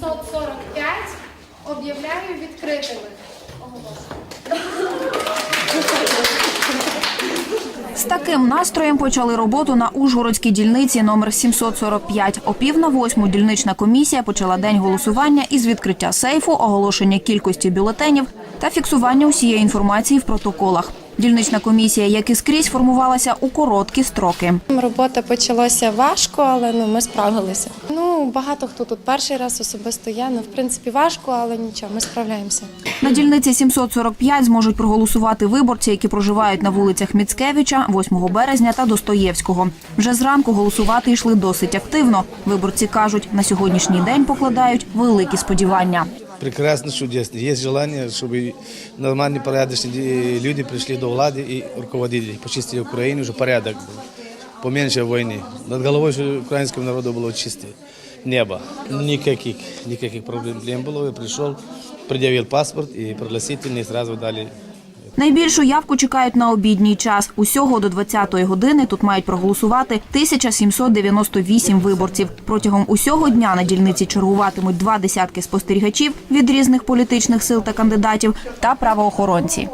745 об'являю відкритими. З таким настроєм почали роботу на Ужгородській дільниці номер 745. О пів на восьму дільнична комісія почала день голосування із відкриття сейфу, оголошення кількості бюлетенів та фіксування усієї інформації в протоколах. Дільнична комісія, як і скрізь, формувалася у короткі строки. Робота почалася важко, але ну ми справилися. Ну багато хто тут перший раз особисто я. Ну в принципі важко, але нічого, ми справляємося. На дільниці 745 зможуть проголосувати виборці, які проживають на вулицях Міцкевича, 8 березня та Достоєвського. Вже зранку голосувати йшли досить активно. Виборці кажуть, на сьогоднішній день покладають великі сподівання Прекрасно, чудесно. Есть желание, чтобы нормальные, порядочные люди пришли до влады и руководители, почистили Украину, уже порядок был, поменьше войны. Над головой же украинскому народу было чистое небо. Никаких, никаких проблем не было. Я пришел, предъявил паспорт и пригласительные сразу дали Найбільшу явку чекають на обідній час. Усього до 20-ї години тут мають проголосувати 1798 виборців. Протягом усього дня на дільниці чергуватимуть два десятки спостерігачів від різних політичних сил та кандидатів та правоохоронці.